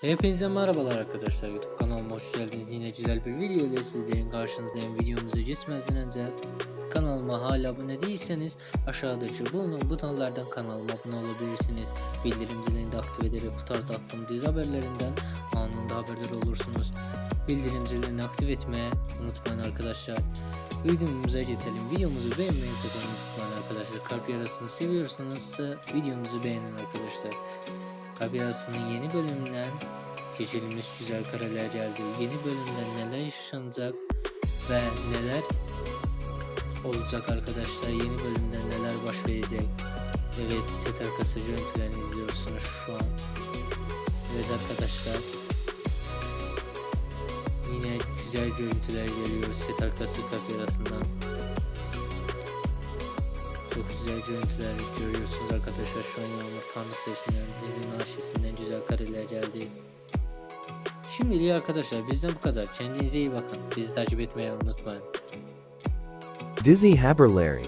Hepinize merhabalar arkadaşlar. YouTube kanalıma hoş geldiniz. Yine güzel bir video ile sizlerin karşınızdayım. Videomuza geçmeden önce kanalıma hala abone değilseniz aşağıdaki bulunan butonlardan kanalıma abone olabilirsiniz. Bildirim zilini de aktif ederek bu tarz attığım dizi haberlerinden anında haberdar olursunuz. Bildirim zilini aktif etmeyi unutmayın arkadaşlar. Videomuza geçelim. Videomuzu beğenmeyi sakın unutmayın arkadaşlar. Kalp yarasını seviyorsanız videomuzu beğenin arkadaşlar Kalp Yarası'nın yeni bölümünden seçilmiş güzel kareler geldi. Yeni bölümde neler yaşanacak ve neler olacak arkadaşlar. Yeni bölümde neler baş verecek. Evet set arkası görüntülerini izliyorsunuz şu an. Evet arkadaşlar. Yine güzel görüntüler geliyor set arkası Kalp Yarası'ndan. Çok güzel görüntüler görüyorsunuz arkadaşlar şu an Yağmur Tanrı Sevsinler aşısından güzel kareler geldi. Şimdilik arkadaşlar bizden bu kadar. Kendinize iyi bakın. Bizi takip etmeyi unutmayın. Dizzy Haberlary